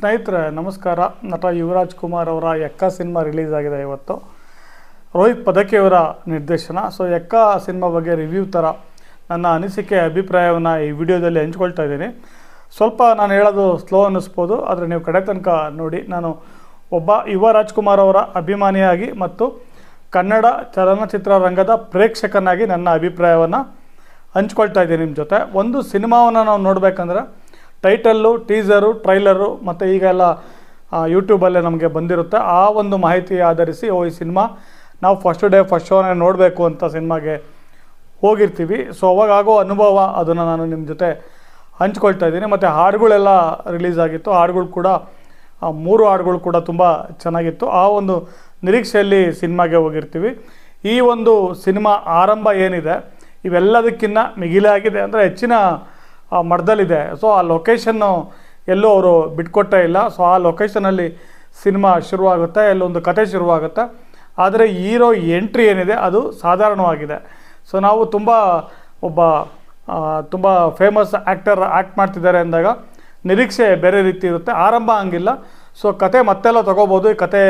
ಸ್ನೇಹಿತರೆ, ನಮಸ್ಕಾರ. ನಟ ಯುವರಾಜ್ ಕುಮಾರ್ ಅವರ ಎಕ್ಕ ಸಿನಿಮಾ ರಿಲೀಸ್ ಆಗಿದೆ ಇವತ್ತು. ರೋಹಿತ್ ಪದಕಿಯವರ ನಿರ್ದೇಶನ. ಸೊ, ಎಕ್ಕ ಸಿನಿಮಾ ಬಗ್ಗೆ ರಿವ್ಯೂ ಥರ ನನ್ನ ಅನಿಸಿಕೆ, ಅಭಿಪ್ರಾಯವನ್ನು ಈ ವಿಡಿಯೋದಲ್ಲಿ ಹಂಚ್ಕೊಳ್ತಾ ಇದ್ದೀನಿ. ಸ್ವಲ್ಪ ನಾನು ಹೇಳೋದು ಸ್ಲೋ ಅನ್ನಿಸ್ಬೋದು, ಆದರೆ ನೀವು ಕಡೆ ತನಕ ನೋಡಿ. ನಾನು ಒಬ್ಬ ಯುವ ರಾಜ್ಕುಮಾರ್ ಅವರ ಅಭಿಮಾನಿಯಾಗಿ ಮತ್ತು ಕನ್ನಡ ಚಲನಚಿತ್ರ ರಂಗದ ಪ್ರೇಕ್ಷಕನಾಗಿ ನನ್ನ ಅಭಿಪ್ರಾಯವನ್ನು ಹಂಚ್ಕೊಳ್ತಾ ಇದ್ದೀನಿ ನಿಮ್ಮ ಜೊತೆ. ಒಂದು ಸಿನಿಮಾವನ್ನು ನಾವು ನೋಡಬೇಕಂದ್ರೆ ಟೈಟಲ್ಲು, ಟೀಸರು, ಟ್ರೈಲರು ಮತ್ತು ಈಗ ಎಲ್ಲ ಯೂಟ್ಯೂಬಲ್ಲೇ ನಮಗೆ ಬಂದಿರುತ್ತೆ. ಆ ಒಂದು ಮಾಹಿತಿ ಆಧರಿಸಿ ಓ ಈ ಸಿನಿಮಾ ನಾವು ಫಸ್ಟ್ ಡೇ ಫಸ್ಟ್ ಶೋನೇ ನೋಡಬೇಕು ಅಂತ ಸಿನಿಮಾಗೆ ಹೋಗಿರ್ತೀವಿ. ಸೊ ಅವಾಗಾಗೋ ಅನುಭವ ಅದನ್ನು ನಾನು ನಿಮ್ಮ ಜೊತೆ ಹಂಚ್ಕೊಳ್ತಾ ಇದ್ದೀನಿ. ಮತ್ತು ಹಾಡುಗಳೆಲ್ಲ ರಿಲೀಸ್ ಆಗಿತ್ತು. ಹಾಡುಗಳು ಕೂಡ ಮೂರು ಹಾಡುಗಳು ಕೂಡ ತುಂಬ ಚೆನ್ನಾಗಿತ್ತು. ಆ ಒಂದು ನಿರೀಕ್ಷೆಯಲ್ಲಿ ಸಿನಿಮಾಗೆ ಹೋಗಿರ್ತೀವಿ. ಈ ಒಂದು ಸಿನಿಮಾ ಆರಂಭ ಏನಿದೆ? ಇವೆಲ್ಲದಕ್ಕಿಂತ ಮಿಗಿಲಾಗಿದೆ ಅಂದರೆ ಹೆಚ್ಚಿನ ಆ, ಮಟ್ಟದಲ್ಲಿದೆ ಸೊ ಆ ಲೊಕೇಶನ್ನು ಎಲ್ಲೂ ಅವರು ಬಿಟ್ಕೊಟ್ಟೇ ಇಲ್ಲ. ಸೊ ಆ ಲೊಕೇಶನಲ್ಲಿ ಸಿನಿಮಾ ಶುರುವಾಗುತ್ತೆ ಅಲ್ಲೊಂದು ಕತೆ ಶುರುವಾಗುತ್ತೆ. ಆದರೆ ಹೀರೋ ಎಂಟ್ರಿ ಏನಿದೆ ಅದು ಸಾಧಾರಣವಾಗಿದೆ. ಸೊ ನಾವು ತುಂಬ ಒಬ್ಬ ತುಂಬ ಫೇಮಸ್ ಆ್ಯಕ್ಟರ್ ಆ್ಯಕ್ಟ್ ಮಾಡ್ತಿದ್ದಾರೆ ಅಂದಾಗ ನಿರೀಕ್ಷೆ ಬೇರೆ ರೀತಿ ಇರುತ್ತೆ. ಆರಂಭ ಹಂಗಿಲ್ಲ. ಸೊ ಕತೆ ಮತ್ತೆಲ್ಲ ತೊಗೋಬೋದು. ಈ ಕತೆ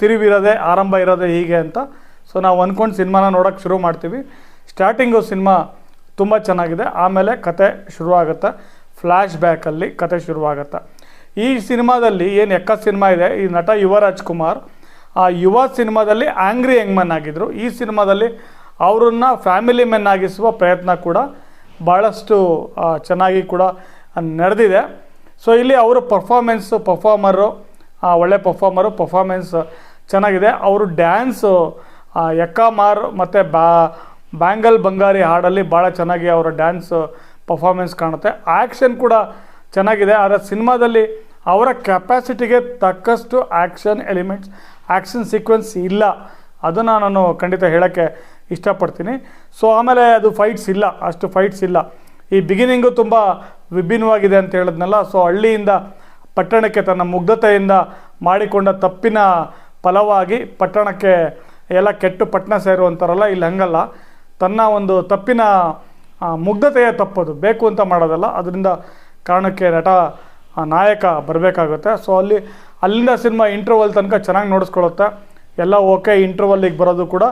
ತಿರುವಿರೋದೆ ಆರಂಭ ಇರೋದೆ ಹೀಗೆ ಅಂತ. ಸೊ ನಾವು ಅಂದ್ಕೊಂಡು ಸಿನಿಮಾನ ನೋಡೋಕ್ಕೆ ಶುರು ಮಾಡ್ತೀವಿ. ಸ್ಟಾರ್ಟಿಂಗು ಸಿನಿಮಾ ತುಂಬ ಚೆನ್ನಾಗಿದೆ. ಆಮೇಲೆ ಕತೆ ಶುರುವಾಗುತ್ತೆ. ಫ್ಲ್ಯಾಶ್ ಬ್ಯಾಕಲ್ಲಿ ಕತೆ ಶುರುವಾಗುತ್ತೆ. ಈ ಸಿನಿಮಾದಲ್ಲಿ ಏನು ಎಕ್ಕ ಸಿನಿಮಾ ಇದೆ? ಈ ನಟ ಯುವರಾಜ್ ಕುಮಾರ್. ಆ ಯುವ ಸಿನಿಮಾದಲ್ಲಿ ಆಂಗ್ರಿ ಯಂಗ್ಮನ್ ಆಗಿದ್ದರು ಈ ಸಿನಿಮಾದಲ್ಲಿ ಅವರನ್ನು ಫ್ಯಾಮಿಲಿ ಮೆನ್ ಆಗಿಸುವ ಪ್ರಯತ್ನ ಕೂಡ ಭಾಳಷ್ಟು ಚೆನ್ನಾಗಿ ಕೂಡ ನಡೆದಿದೆ. ಸೊ ಇಲ್ಲಿ ಅವರು ಪರ್ಫಾರ್ಮೆನ್ಸು ಪರ್ಫಾರ್ಮರು ಒಳ್ಳೆ ಪರ್ಫಾರ್ಮರು ಪರ್ಫಾರ್ಮೆನ್ಸ್ ಚೆನ್ನಾಗಿದೆ. ಅವರು ಡ್ಯಾನ್ಸು ಎಕ್ಕ ಮಾರ್ ಮತ್ತು ಬಾ ಬ್ಯಾಂಗಲ್ ಬಂಗಾರಿ ಹಾಡಲ್ಲಿ ಭಾಳ ಚೆನ್ನಾಗಿ ಅವರ ಡ್ಯಾನ್ಸ್ ಪರ್ಫಾರ್ಮೆನ್ಸ್ ಕಾಣುತ್ತೆ. ಆ್ಯಕ್ಷನ್ ಕೂಡ ಚೆನ್ನಾಗಿದೆ, ಆದರೆ ಸಿನಿಮಾದಲ್ಲಿ ಅವರ ಕೆಪಾಸಿಟಿಗೆ ತಕ್ಕಷ್ಟು ಆ್ಯಕ್ಷನ್ ಎಲಿಮೆಂಟ್ಸ್ ಆ್ಯಕ್ಷನ್ ಸೀಕ್ವೆನ್ಸ್ ಇಲ್ಲ. ಅದನ್ನು ನಾನು ಖಂಡಿತ ಹೇಳೋಕ್ಕೆ ಇಷ್ಟಪಡ್ತೀನಿ. ಸೊ ಆಮೇಲೆ ಅದು ಫೈಟ್ಸ್ ಇಲ್ಲ, ಅಷ್ಟು ಫೈಟ್ಸ್ ಇಲ್ಲ. ಈ ಬಿಗಿನಿಂಗು ತುಂಬ ವಿಭಿನ್ನವಾಗಿದೆ ಅಂತ ಹೇಳಿದ್ನಲ್ಲ ಸೊ ಹಳ್ಳಿಯಿಂದ ಪಟ್ಟಣಕ್ಕೆ ತನ್ನ ಮುಗ್ಧತೆಯಿಂದ ಮಾಡಿಕೊಂಡ ತಪ್ಪಿನ ಫಲವಾಗಿ ಪಟ್ಟಣಕ್ಕೆ ಎಲ್ಲ ಕೆಟ್ಟು ಪಟ್ಟಣ ಸೇರುವಂತಾರಲ್ಲ, ಇಲ್ಲಿ ಹಂಗಲ್ಲ. ತನ್ನ ಒಂದು ತಪ್ಪಿನ ಮುಗ್ಧತೆಯ ತಪ್ಪದು. ಬೇಕು ಅಂತ ಮಾಡೋದಲ್ಲ, ಅದರಿಂದ ಕಾರಣಕ್ಕೆ ನಟ ನಾಯಕ ಬರಬೇಕಾಗುತ್ತೆ. ಸೊ ಅಲ್ಲಿ, ಅಲ್ಲಿಂದ ಸಿನಿಮಾ ಇಂಟರ್ವಲ್ ತನಕ ಚೆನ್ನಾಗಿ ನೋಡಿಸ್ಕೊಳ್ಳುತ್ತೆ. ಎಲ್ಲ ಓಕೆ ಇಂಟರ್ವಲ್ಲಿಗೆ ಬರೋದು ಕೂಡ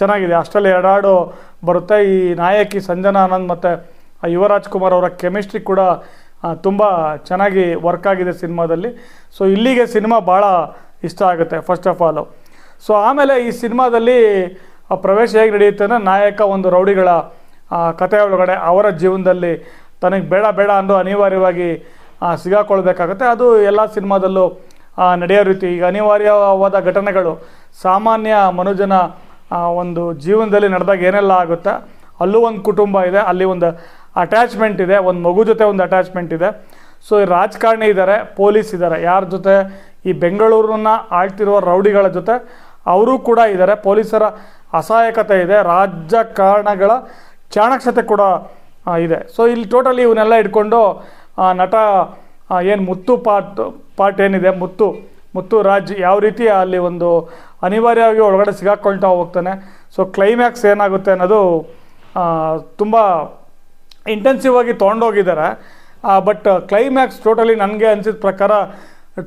ಚೆನ್ನಾಗಿದೆ. ಅಷ್ಟರಲ್ಲಿ ಎರಡಾಡು ಬರುತ್ತೆ. ಈ ನಾಯಕಿ ಸಂಜನಾ ಆನಂದ್ ಮತ್ತು ಯುವರಾಜ್ ಕುಮಾರ್ ಅವರ ಕೆಮಿಸ್ಟ್ರಿ ಕೂಡ ತುಂಬ ಚೆನ್ನಾಗಿ ವರ್ಕ್ ಆಗಿದೆ ಸಿನಿಮಾದಲ್ಲಿ. ಸೊ ಇಲ್ಲಿಗೆ ಸಿನಿಮಾ ಭಾಳ ಇಷ್ಟ ಆಗುತ್ತೆ ಫಸ್ಟ್ ಆಫ್ ಆಲು ಸೊ ಆಮೇಲೆ ಈ ಸಿನಿಮಾದಲ್ಲಿ ಆ ಪ್ರವೇಶ ಹೇಗೆ ನಡೆಯುತ್ತೆ ಅಂದರೆ ನಾಯಕ ಒಂದು ರೌಡಿಗಳ ಕಥೆಯ ಕಥೆ ಒಳಗಡೆ ಅವರ ಜೀವನದಲ್ಲಿ ತನಗೆ ಬೇಡ ಬೇಡ ಅಂದು ಅನಿವಾರ್ಯವಾಗಿ ಸಿಗಾಕೊಳ್ಬೇಕಾಗುತ್ತೆ. ಅದು ಎಲ್ಲ ಸಿನಿಮಾದಲ್ಲೂ ನಡೆಯೋ ರೀತಿ. ಈಗ ಅನಿವಾರ್ಯವಾದ ಘಟನೆಗಳು ಸಾಮಾನ್ಯ ಮನುಜನ ಒಂದು ಜೀವನದಲ್ಲಿ ನಡೆದಾಗ ಏನೆಲ್ಲ ಆಗುತ್ತೆ? ಅಲ್ಲೂ ಒಂದು ಕುಟುಂಬ ಇದೆ, ಅಲ್ಲಿ ಒಂದು ಅಟ್ಯಾಚ್ಮೆಂಟ್ ಇದೆ, ಒಂದು ಮಗು ಜೊತೆ ಒಂದು ಅಟ್ಯಾಚ್ಮೆಂಟ್ ಇದೆ. ಸೊ ರಾಜಕಾರಣಿ ಇದ್ದಾರೆ ಪೊಲೀಸ್ ಇದ್ದಾರೆ ಯಾರ ಜೊತೆ? ಈ ಬೆಂಗಳೂರನ್ನ ಆಳ್ತಿರುವ ರೌಡಿಗಳ ಜೊತೆ. ಅವರೂ ಕೂಡ ಇದ್ದಾರೆ ಪೊಲೀಸರ ಅಸಹಾಯಕತೆ ಇದೆ ರಾಜಕಾರಣಗಳ ಚಾಣಕ್ಷತೆ ಕೂಡ ಇದೆ. ಸೊ ಇಲ್ಲಿ ಟೋಟಲಿ ಇವನ್ನೆಲ್ಲ ಇಟ್ಕೊಂಡು ನಟ ಏನು ಮುತ್ತು ಪಾಟ್ ಪಾರ್ಟ್ ಏನಿದೆ, ಮುತ್ತು ಮುತ್ತು ರಾಜ್ ಯಾವ ರೀತಿ ಅಲ್ಲಿ ಒಂದು ಅನಿವಾರ್ಯವಾಗಿ ಒಳಗಡೆ ಸಿಗಾಕೊಳ್ತಾ ಹೋಗ್ತಾನೆ. ಸೊ ಕ್ಲೈಮ್ಯಾಕ್ಸ್ ಏನಾಗುತ್ತೆ ಅನ್ನೋದು ತುಂಬ ಇಂಟೆನ್ಸಿವ್ ಆಗಿ ತೊಗೊಂಡೋಗಿದ್ದಾರೆ. ಬಟ್ ಕ್ಲೈಮ್ಯಾಕ್ಸ್ ಟೋಟಲಿ ನನಗೆ ಅನಿಸಿದ ಪ್ರಕಾರ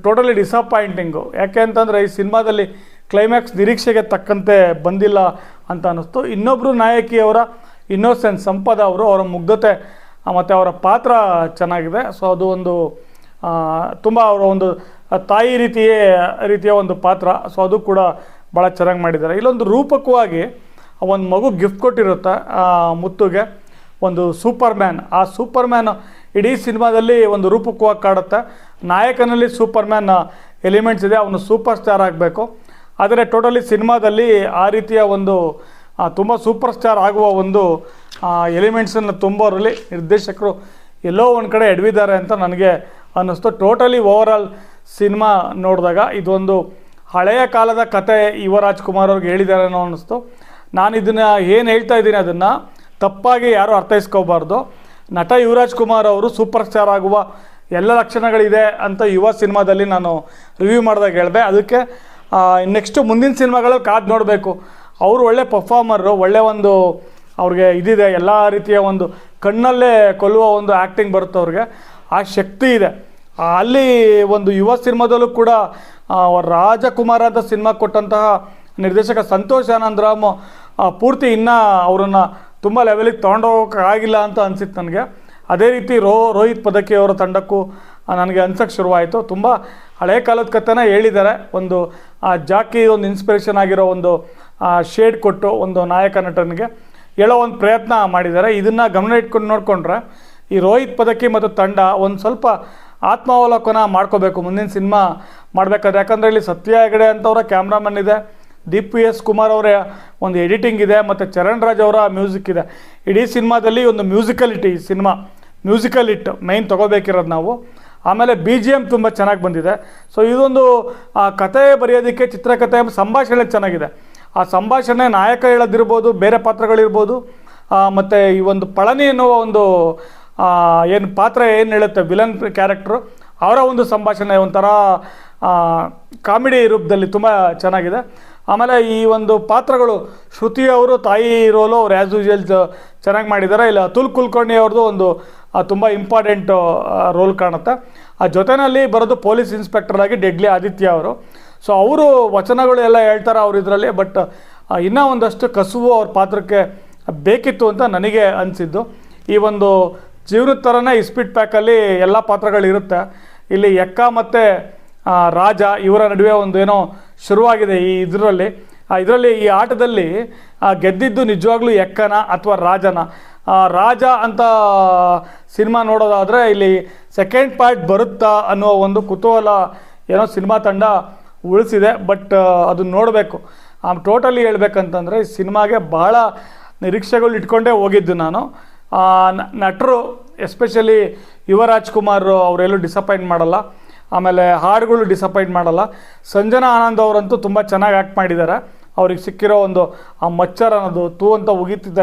ಟೋಟಲಿ ಡಿಸಪಾಯಿಂಟಿಂಗು ಯಾಕೆ ಅಂತಂದರೆ ಈ ಸಿನಿಮಾದಲ್ಲಿ ಕ್ಲೈಮ್ಯಾಕ್ಸ್ ನಿರೀಕ್ಷೆಗೆ ತಕ್ಕಂತೆ ಬಂದಿಲ್ಲ ಅಂತ ಅನ್ನಿಸ್ತು. ಇನ್ನೊಬ್ಬರು ನಾಯಕಿಯವರ ಇನ್ನೋಸೆಂಟ್ ಸಂಪದ ಅವರು ಅವರ ಮುಗ್ಧತೆ ಮತ್ತು ಅವರ ಪಾತ್ರ ಚೆನ್ನಾಗಿದೆ. ಸೊ ಅದು ಒಂದು ತುಂಬ ಅವರ ಒಂದು ತಾಯಿ ರೀತಿಯೇ, ರೀತಿಯ ಒಂದು ಪಾತ್ರ. ಸೊ ಅದು ಕೂಡ ಭಾಳ ಚೆನ್ನಾಗಿ ಮಾಡಿದ್ದಾರೆ. ಇಲ್ಲೊಂದು ರೂಪಕವಾಗಿ ಒಂದು ಮಗು ಗಿಫ್ಟ್ ಕೊಟ್ಟಿರುತ್ತೆ ಮುತ್ತುಗೆ. ಒಂದು ಸೂಪರ್ ಮ್ಯಾನ್ ಆ ಸೂಪರ್ ಮ್ಯಾನ್ ಇಡೀ ಸಿನಿಮಾದಲ್ಲಿ ಒಂದು ರೂಪಕವಾಗಿ ಕಾಡುತ್ತೆ. ನಾಯಕನಲ್ಲಿ ಸೂಪರ್ ಮ್ಯಾನ್ ಎಲಿಮೆಂಟ್ಸ್ ಇದೆ. ಅವನು ಸೂಪರ್ ಸ್ಟಾರ್ ಆಗಬೇಕು. ಆದರೆ ಟೋಟಲಿ ಸಿನಿಮಾದಲ್ಲಿ ಆ ರೀತಿಯ ಒಂದು ತುಂಬ ಸೂಪರ್ ಸ್ಟಾರ್ ಆಗುವ ಒಂದು ಎಲಿಮೆಂಟ್ಸನ್ನು ತುಂಬೋರಲ್ಲಿ ನಿರ್ದೇಶಕರು ಎಲ್ಲೋ ಒಂದು ಕಡೆ ಎಡವಿದ್ದಾರೆ ಅಂತ ನನಗೆ ಅನ್ನಿಸ್ತು. ಟೋಟಲಿ ಓವರಾಲ್ ಸಿನಿಮಾ ನೋಡಿದಾಗ ಇದೊಂದು ಹಳೆಯ ಕಾಲದ ಕತೆ ಯುವ ಕುಮಾರ್ ಅವ್ರಿಗೆ ಹೇಳಿದ್ದಾರೆ ಅನ್ನೋ ಅನ್ನಿಸ್ತು. ನಾನು ಇದನ್ನು ಏನು ಹೇಳ್ತಾ ಇದ್ದೀನಿ ಅದನ್ನು ತಪ್ಪಾಗಿ ಯಾರೂ ಅರ್ಥೈಸ್ಕೋಬಾರ್ದು. ನಟ ಯುವರಾಜ್ ಕುಮಾರ್ ಅವರು ಸೂಪರ್ ಸ್ಟಾರ್ ಆಗುವ ಎಲ್ಲ ಲಕ್ಷಣಗಳಿದೆ ಅಂತ ಯುವ ಸಿನಿಮಾದಲ್ಲಿ ನಾನು ರಿವ್ಯೂ ಮಾಡಿದಾಗ ಹೇಳಿದೆ. ಅದಕ್ಕೆ ನೆಕ್ಸ್ಟು ಮುಂದಿನ ಸಿನಿಮಾಗಳಲ್ಲಿ ಕಾದು ನೋಡಬೇಕು. ಅವರು ಒಳ್ಳೆ ಪರ್ಫಾರ್ಮರು ಒಳ್ಳೆ ಒಂದು ಅವ್ರಿಗೆ ಇದಿದೆ, ಎಲ್ಲ ರೀತಿಯ ಒಂದು ಕಣ್ಣಲ್ಲೇ ಕೊಲ್ಲುವ ಒಂದು ಆ್ಯಕ್ಟಿಂಗ್ ಬರುತ್ತೆ ಅವ್ರಿಗೆ. ಆ ಶಕ್ತಿ ಇದೆ. ಅಲ್ಲಿ ಒಂದು ಯುವ ಸಿನಿಮಾದಲ್ಲೂ ಕೂಡ ರಾಜಕುಮಾರ ಅಂತ ಸಿನಿಮಾ ಕೊಟ್ಟಂತಹ ನಿರ್ದೇಶಕ ಸಂತೋಷ್ ಆನಂದರಾಮ್ ಪೂರ್ತಿ ಇನ್ನೂ ಅವರನ್ನು ತುಂಬ ಲೆವೆಲಿಗೆ ತೊಗೊಂಡೋಗೋಕ್ಕಾಗಿಲ್ಲ ಅಂತ ಅನಿಸಿತ್ತು ನನಗೆ. ಅದೇ ರೀತಿ ರೋ, ರೋಹಿತ್ ಪದಕಿ ಅವರ ತಂಡಕ್ಕೂ ನನಗೆ ಅನ್ಸಕ್ಕೆ ಶುರುವಾಯಿತು. ತುಂಬ ಹಳೆ ಕಾಲದ ಕಥೆನ ಹೇಳಿದ್ದಾರೆ. ಒಂದು, ಆ, ಜಾಕಿ ಒಂದು ಇನ್ಸ್ಪಿರೇಷನ್ ಆಗಿರೋ ಒಂದು ಶೇಡ್ ಕೊಟ್ಟು ಒಂದು ನಾಯಕ ನಟನಿಗೆ ಹೇಳೋ ಒಂದು ಪ್ರಯತ್ನ ಮಾಡಿದ್ದಾರೆ. ಇದನ್ನು ಗಮನ ಇಟ್ಕೊಂಡು ನೋಡಿಕೊಂಡ್ರೆ ಈ ರೋಹಿತ್ ಪದಕಿ ಮತ್ತು ತಂಡ ಒಂದು ಸ್ವಲ್ಪ ಆತ್ಮಾವಲೋಕನ ಮಾಡ್ಕೋಬೇಕು. ಮುಂದಿನ ಸಿನಿಮಾ ಮಾಡಬೇಕಾದ್ರೆ. ಯಾಕಂದರೆ ಇಲ್ಲಿ ಸತ್ಯ ಹೆಗಡೆ ಅಂತವರ ಕ್ಯಾಮ್ರಾಮನ್ ಇದೆ. ದೀಪ್ ಪಿ ಎಸ್ ಕುಮಾರ್ ಅವರ ಒಂದು ಎಡಿಟಿಂಗ್ ಇದೆ ಮತ್ತು ಚರಣ್ ರಾಜ್ ಅವರ ಮ್ಯೂಸಿಕ್ ಇದೆ. ಇಡೀ ಸಿನಿಮಾದಲ್ಲಿ ಒಂದು ಮ್ಯೂಸಿಕಲ್ ಇಟ್ಟು ಈ ಸಿನಿಮಾ ಮ್ಯೂಸಿಕಲ್ ಇಟ್ ಮೈನ್ ತೊಗೋಬೇಕಿರೋದು ನಾವು. ಆಮೇಲೆ ಬಿ ಜಿ ಎಂ ತುಂಬ ಚೆನ್ನಾಗಿ ಬಂದಿದೆ. ಸೊ ಇದೊಂದು ಕತೆ ಬರೆಯೋದಕ್ಕೆ, ಚಿತ್ರಕಥೆ ಸಂಭಾಷಣೆ ಚೆನ್ನಾಗಿದೆ. ಆ ಸಂಭಾಷಣೆ ನಾಯಕ ಹೇಳೋದಿರ್ಬೋದು, ಬೇರೆ ಪಾತ್ರಗಳಿರ್ಬೋದು ಮತ್ತು ಈ ಒಂದು ಪಳನಿ ಎನ್ನುವ ಒಂದು ಏನು ಪಾತ್ರ ಏನು ಹೇಳುತ್ತೆ ವಿಲನ್ ಕ್ಯಾರೆಕ್ಟ್ರು ಅವರ ಒಂದು ಸಂಭಾಷಣೆ ಒಂಥರ ಕಾಮಿಡಿ ರೂಪದಲ್ಲಿ ತುಂಬ ಚೆನ್ನಾಗಿದೆ. ಆಮೇಲೆ ಈ ಒಂದು ಪಾತ್ರಗಳು ಶ್ರುತಿ ಅವರು, ತಾಯಿ ರೋಲು ಅವ್ರು ಆ್ಯಸ್ ಯೂಶುವಲ್ ಚೆನ್ನಾಗಿ ಮಾಡಿದ್ದಾರೆ ಇಲ್ಲ, ಅತುಲ್ ಕುಲ್ಕರ್ಣಿ ಅವ್ರದ್ದು ಒಂದು ತುಂಬ ಇಂಪಾರ್ಟೆಂಟ್ ರೋಲ್ ಕಾಣುತ್ತೆ. ಆ ಜೊತೆಯಲ್ಲಿ ಬರೋದು ಪೊಲೀಸ್ ಇನ್ಸ್ಪೆಕ್ಟರ್ ಆಗಿ ಡೆಡ್ಲಿ ಆದಿತ್ಯ ಅವರು. ಸೊ ಅವರು ವಚನಗಳು ಎಲ್ಲ ಹೇಳ್ತಾರೆ ಅವ್ರ ಇದರಲ್ಲಿ ಬಟ್ ಇನ್ನೂ ಒಂದಷ್ಟು ಕಸುವು ಅವ್ರ ಪಾತ್ರಕ್ಕೆ ಬೇಕಿತ್ತು ಅಂತ ನನಗೆ ಅನಿಸಿದ್ದು. ಈ ಒಂದು ಜೀವನದ ಥರನೇ ಇಸ್ಪಿಟ್ ಪ್ಯಾಕಲ್ಲಿ ಎಲ್ಲ ಪಾತ್ರಗಳಿರುತ್ತೆ. ಇಲ್ಲಿ ಎಕ್ಕ ಮತ್ತು ರಾಜ ಇವರ ನಡುವೆ ಒಂದು ಏನೋ ಶುರುವಾಗಿದೆ ಈ ಇದರಲ್ಲಿ. ಇದರಲ್ಲಿ ಈ ಆಟದಲ್ಲಿ ಗೆದ್ದಿದ್ದು ನಿಜವಾಗ್ಲೂ ಎಕ್ಕನ ಅಥವಾ ರಾಜನ. ರಾಜ ಅಂತ ಸಿನಿಮಾ ನೋಡೋದಾದರೆ ಇಲ್ಲಿ ಸೆಕೆಂಡ್ ಪಾರ್ಟ್ ಬರುತ್ತಾ ಅನ್ನೋ ಒಂದು ಕುತೂಹಲ ಏನೋ ಸಿನಿಮಾ ತಂಡ ಉಳಿಸಿದೆ ಬಟ್ ಅದನ್ನು ನೋಡಬೇಕು. ಟೋಟಲಿ ಹೇಳ್ಬೇಕಂತಂದರೆ ಈ ಸಿನಿಮಾಗೆ ಭಾಳ ನಿರೀಕ್ಷೆಗಳು ಇಟ್ಕೊಂಡೇ ಹೋಗಿದ್ದು ನಾನು. ಆ, ನಟರು ಎಸ್ಪೆಷಲಿ ಯುವರಾಜ್ ಕುಮಾರ್ ಅವರೆಲ್ಲೂ ಡಿಸಪಾಯಿಂಟ್ ಮಾಡಲ್ಲ. ಆಮೇಲೆ ಹಾಡುಗಳು ಡಿಸಪಾಯಿಂಟ್ ಮಾಡಲ್ಲ. ಸಂಜನಾ ಆನಂದ್ ಅವರಂತೂ ತುಂಬ ಚೆನ್ನಾಗಿ ಆ್ಯಕ್ಟ್ ಮಾಡಿದ್ದಾರೆ ಅವ್ರಿಗೆ ಸಿಕ್ಕಿರೋ ಒಂದು ಆ ಮಚ್ಚರ್ ಅನ್ನೋದು, ತೂ ಅಂತ ಉಗಿತಿದ್ದ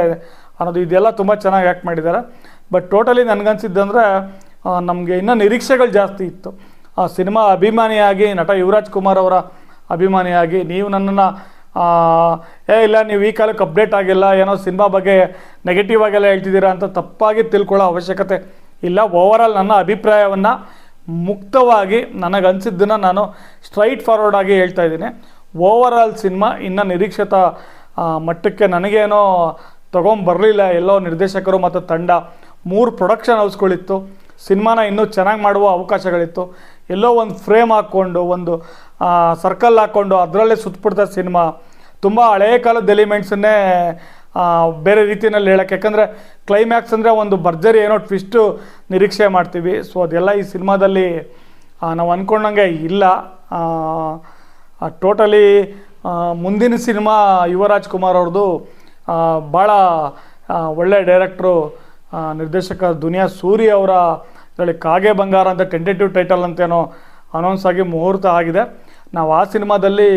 ಅನ್ನೋದು ಇದೆಲ್ಲ ತುಂಬ ಚೆನ್ನಾಗಿ ಆ್ಯಕ್ಟ್ ಮಾಡಿದ್ದಾರೆ ಬಟ್ ಟೋಟಲಿ ನನಗನ್ಸಿದ್ದಂದರೆ ನಮಗೆ ಇನ್ನೂ ನಿರೀಕ್ಷೆಗಳು ಜಾಸ್ತಿ ಇತ್ತು. ಆ ಸಿನಿಮಾ ಅಭಿಮಾನಿಯಾಗಿ ನಟ ಯುವರಾಜ್ ಕುಮಾರ್ ಅವರ ಅಭಿಮಾನಿಯಾಗಿ ನೀವು ನನ್ನನ್ನು ಏ, ಇಲ್ಲ, ನೀವು ಈ ಕಾಲಕ್ಕೆ ಅಪ್ಡೇಟ್ ಆಗಿಲ್ಲ, ಏನೋ ಸಿನಿಮಾ ಬಗ್ಗೆ ನೆಗೆಟಿವ್ ಆಗೆಲ್ಲ ಹೇಳ್ತಿದ್ದೀರಾ ಅಂತ ತಪ್ಪಾಗಿ ತಿಳ್ಕೊಳ್ಳೋ ಅವಶ್ಯಕತೆ ಇಲ್ಲ. ಓವರಾಲ್ ನನ್ನ ಅಭಿಪ್ರಾಯವನ್ನು ಮುಕ್ತವಾಗಿ ನನಗನ್ಸಿದ್ದನ್ನು ನಾನು ಸ್ಟ್ರೈಟ್ ಫಾರ್ವರ್ಡ್ ಆಗಿ ಹೇಳ್ತಾ ಇದ್ದೀನಿ. ಓವರಾಲ್ ಸಿನಿಮಾ ಇನ್ನು ನಿರೀಕ್ಷಿತ ಮಟ್ಟಕ್ಕೆ ನನಗೇನೋ ತೊಗೊಂಬರಲಿಲ್ಲ ಎಲ್ಲೋ ನಿರ್ದೇಶಕರು ಮತ್ತು ತಂಡ. ಮೂರು ಪ್ರೊಡಕ್ಷನ್ ಹೌಸ್ಗಳಿತ್ತು ಸಿನಿಮಾನ ಇನ್ನೂ ಚೆನ್ನಾಗಿ ಮಾಡುವ ಅವಕಾಶಗಳಿತ್ತು. ಎಲ್ಲೋ ಒಂದು ಫ್ರೇಮ್ ಹಾಕ್ಕೊಂಡು, ಒಂದು ಸರ್ಕಲ್ ಹಾಕ್ಕೊಂಡು ಅದರಲ್ಲೇ ಸುತ್ತಬಿಡ್ತಾರೆ ಸಿನಿಮಾ. ತುಂಬ ಹಳೆಯ ಕಾಲದ ಎಲಿಮೆಂಟ್ಸನ್ನೇ ಬೇರೆ ರೀತಿಯಲ್ಲಿ ಹೇಳಕ್ಕೆ. ಯಾಕಂದರೆ ಕ್ಲೈಮ್ಯಾಕ್ಸ್ ಅಂದರೆ ಒಂದು ಭರ್ಜರಿ ಏನೋ ಟ್ವಿಸ್ಟು ನಿರೀಕ್ಷೆ ಮಾಡ್ತೀವಿ. ಸೊ ಅದೆಲ್ಲ ಈ ಸಿನಿಮಾದಲ್ಲಿ ನಾವು ಅಂದ್ಕೊಂಡಂಗೆ ಇಲ್ಲ. ಟೋಟಲಿ ಮುಂದಿನ ಸಿನಿಮಾ ಯುವರಾಜ್ ಕುಮಾರ್ ಅವ್ರದ್ದು ಭಾಳ ಒಳ್ಳೆ ಡೈರೆಕ್ಟ್ರು ನಿರ್ದೇಶಕ ದುನಿಯಾ ಸೂರಿ ಅವರ ಇದರಲ್ಲಿ ಕಾಗೆ ಬಂಗಾರ ಅಂತ ಟೆಂಟೇಟಿವ್ ಟೈಟಲ್ ಅಂತೇನೋ ಅನೌನ್ಸ್ ಆಗಿ ಮುಹೂರ್ತ ಆಗಿದೆ. ನಾವು ಆ ಸಿನಿಮಾದಲ್ಲಿ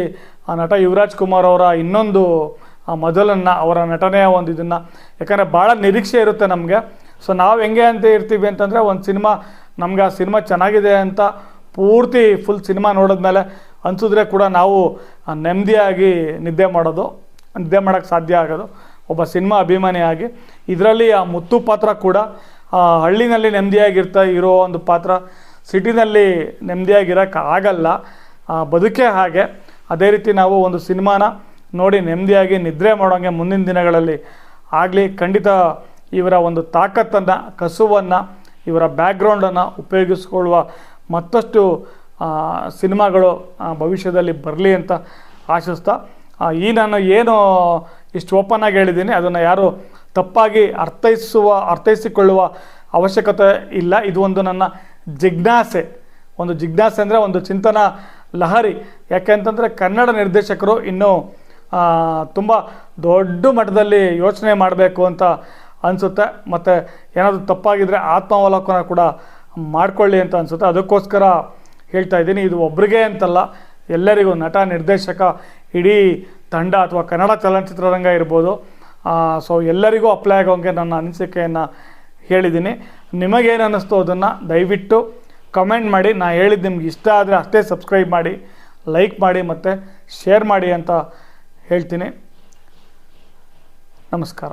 ಆ ನಟ ಯುವರಾಜ್ ಕುಮಾರ್ ಅವರ ಇನ್ನೊಂದು, ಆ ಮೊದಲನ್ನು, ಅವರ ನಟನೆಯ ಒಂದು ಇದನ್ನು. ಯಾಕಂದರೆ ಭಾಳ ನಿರೀಕ್ಷೆ ಇರುತ್ತೆ ನಮಗೆ. ಸೊ ನಾವು ಹೆಂಗೆ ಅಂತ ಇರ್ತೀವಿ ಅಂತಂದರೆ ಒಂದು ಸಿನಿಮಾ, ನಮ್ಗೆ ಆ ಸಿನಿಮಾ ಚೆನ್ನಾಗಿದೆ ಅಂತ ಪೂರ್ತಿ ಫುಲ್ ಸಿನಿಮಾ ನೋಡಿದ್ಮೇಲೆ ಅನಿಸಿದ್ರೆ ಕೂಡ ನಾವು ನೆಮ್ಮದಿಯಾಗಿ ನಿದ್ದೆ ಮಾಡೋದು, ನಿದ್ದೆ ಮಾಡೋಕ್ಕೆ ಸಾಧ್ಯ ಆಗೋದು. ಒಬ್ಬ ಸಿನಿಮಾ ಅಭಿಮಾನಿಯಾಗಿ. ಇದರಲ್ಲಿ ಆ ಮುತ್ತು ಪಾತ್ರ ಕೂಡ ಹಳ್ಳಿನಲ್ಲಿ ನೆಮ್ಮದಿಯಾಗಿರ್ತಾ ಇರೋ ಒಂದು ಪಾತ್ರ ಸಿಟಿನಲ್ಲಿ ನೆಮ್ಮದಿಯಾಗಿರೋಕ್ಕೆ ಆಗಲ್ಲ. ಬದುಕೇ ಹಾಗೆ. ಅದೇ ರೀತಿ ನಾವು ಒಂದು ಸಿನಿಮಾನ ನೋಡಿ ನೆಮ್ಮದಿಯಾಗಿ ನಿದ್ರೆ ಮಾಡೋಂಗೆ ಮುಂದಿನ ದಿನಗಳಲ್ಲಿ ಆಗಲಿ, ಖಂಡಿತ ಇವರ ಒಂದು ತಾಕತ್ತನ್ನು, ಕಸುವನ್ನು, ಇವರ ಬ್ಯಾಕ್ಗ್ರೌಂಡನ್ನು ಉಪಯೋಗಿಸಿಕೊಳ್ಳುವ ಮತ್ತಷ್ಟು ಸಿನಿಮಾಗಳು ಭವಿಷ್ಯದಲ್ಲಿ ಬರಲಿ ಅಂತ ಆಶಿಸ್ತಾ ಈ ನಾನು ಏನು ಇಷ್ಟು ಓಪನ್ ಆಗಿ ಹೇಳಿದ್ದೀನಿ, ಅದನ್ನು ಯಾರು ತಪ್ಪಾಗಿ ಅರ್ಥೈಸುವ, ಅರ್ಥೈಸಿಕೊಳ್ಳುವ ಅವಶ್ಯಕತೆ ಇಲ್ಲ. ಇದು ಒಂದು ನನ್ನ ಜಿಜ್ಞಾಸೆ. ಒಂದು ಜಿಜ್ಞಾಸೆ ಅಂದರೆ ಒಂದು ಚಿಂತನ ಲಹರಿ. ಯಾಕೆಂತಂದರೆ ಕನ್ನಡ ನಿರ್ದೇಶಕರು ಇನ್ನೂ ತುಂಬ ದೊಡ್ಡ ಮಟ್ಟದಲ್ಲಿ ಯೋಚನೆ ಮಾಡಬೇಕು ಅಂತ ಅನಿಸುತ್ತೆ. ಮತ್ತು ಏನಾದರೂ ತಪ್ಪಾಗಿದ್ದರೆ ಆತ್ಮಾವಲೋಕನ ಕೂಡ ಮಾಡಿಕೊಳ್ಳಿ ಅಂತ ಅನಿಸುತ್ತೆ. ಅದಕ್ಕೋಸ್ಕರ ಹೇಳ್ತಾ ಇದ್ದೀನಿ, ಇದು ಒಬ್ರಿಗೆ ಅಂತಲ್ಲ, ಎಲ್ಲರಿಗೂ ನಟ, ನಿರ್ದೇಶಕ, ಇಡೀ ತಂಡ ಅಥವಾ ಕನ್ನಡ ಚಲನಚಿತ್ರರಂಗ ಇರ್ಬೋದು. ಸೊ ಎಲ್ಲರಿಗೂ ಅಪ್ಲೈ ಆಗೋಂಗೆ ನನ್ನ ಅನಿಸಿಕೆಯನ್ನು ಹೇಳಿದ್ದೀನಿ. ನಿಮಗೇನು ಅನ್ನಿಸ್ತು ಅದನ್ನು ದಯವಿಟ್ಟು ಕಮೆಂಟ್ ಮಾಡಿ. ನಾ ಹೇಳಿದ್ದು ನಿಮ್ಗೆ ಇಷ್ಟ ಆದರೆ ಅಷ್ಟೇ ಸಬ್ಸ್ಕ್ರೈಬ್ ಮಾಡಿ ಲೈಕ್ ಮಾಡಿ ಮತ್ತು ಶೇರ್ ಮಾಡಿ ಅಂತ ಹೇಳ್ತೀನಿ. ನಮಸ್ಕಾರ.